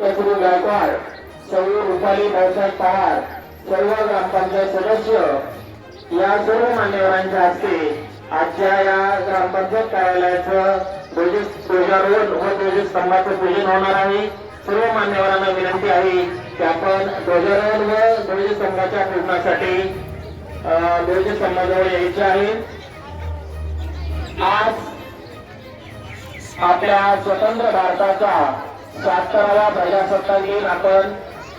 कचरू गायकवाड सौ रुपाली भाऊसाहेब पवार सर्व ग्रामपंचायत सदस्य या सर्व मान्यवरांच्या हस्ते आजच्या या ग्रामपंचायत कार्यालयाचं ध्वजारोहण व ध्वजस्तंभाचं पूजन होणार आहे. सर्व मान्यवरांना विनंती आहे की आपण ध्वजारोहण व ध्वजस्तंभाच्या पूजनासाठी ध्वजस्तंभाजवळ यायचे आहे. आज आपल्या स्वतंत्र भारताचा शहात्तरावा प्रजासत्ताक दिन आपण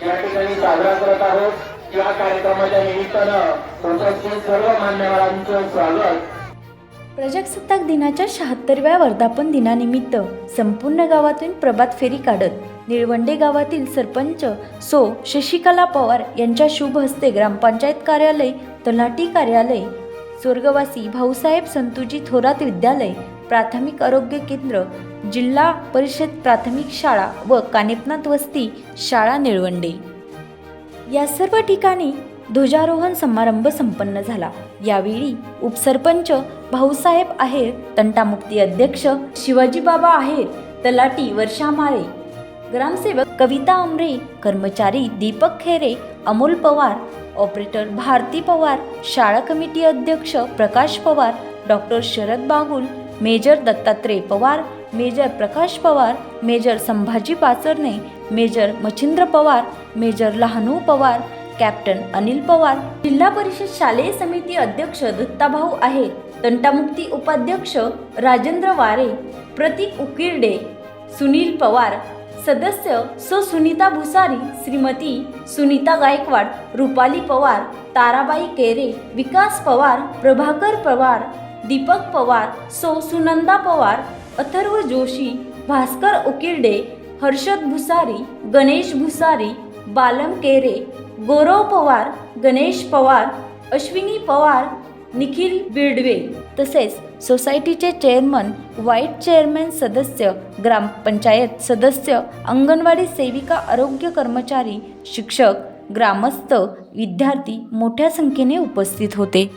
या ठिकाणी साजरा करत आहोत. या कार्यक्रमाच्या निमित्तानं उपस्थित सर्व मान्यवरांचं स्वागत. प्रजासत्ताक दिनाच्या शहात्तरव्या वर्धापन दिनानिमित्त संपूर्ण गावातून प्रभात फेरी काढत निळवंडे गावातील सरपंच सो शशिकला पवार यांच्या शुभ हस्ते ग्रामपंचायत कार्यालय तलाठी कार्यालय स्वर्गवासी भाऊसाहेब संतुजी थोरात विद्यालय प्राथमिक आरोग्य केंद्र जिल्हा परिषद प्राथमिक शाळा व कानिपनाथ वस्ती शाळा निळवंडे. या सर्व ठिकाणी ध्वजारोहण समारंभ संपन्न झाला. यावेळी उपसरपंच भाऊसाहेब आहेर तंटामुक्ती अध्यक्ष शिवाजीबाबा आहेर तलाटी वर्षा माळे ग्रामसेवक कविता अमरे कर्मचारी दीपक खेरे अमोल पवार ऑपरेटर भारती पवार शाळा कमिटी अध्यक्ष Prakash Pawar doctor Sharad Bagul major Dattatray Pawar major Prakash Pawar major Sambhaji Pacharne major Machhindra Pawar major Lahanu Pawar captain Anil Pawar. Zilla Parishad शालेय समिती अध्यक्ष दत्ताभाऊ आहे. तंटामुक्ती उपाध्यक्ष राजेंद्र वारे. प्रतीक उकिरडे सुनील पवार. सदस्य सो सुनीता भुसारी श्रीमती सुनीता गायकवाड रुपाली पवार ताराबाई केरे विकास पवार प्रभाकर पवार. दीपक पवार सौ सुनंदा पवार अथर्व जोशी भास्कर उकिरडे हर्षद भुसारी गणेश भुसारी बालम केरे गौरव पवार गणेश पवार अश्विनी पवार निखिल बिडवे तसेच सोसायटीचे चेअरमन व्हाईट चेअरमॅन सदस्य ग्रामपंचायत सदस्य अंगणवाडी सेविका आरोग्य कर्मचारी शिक्षक ग्रामस्थ विद्यार्थी मोठ्या संख्येने उपस्थित होते.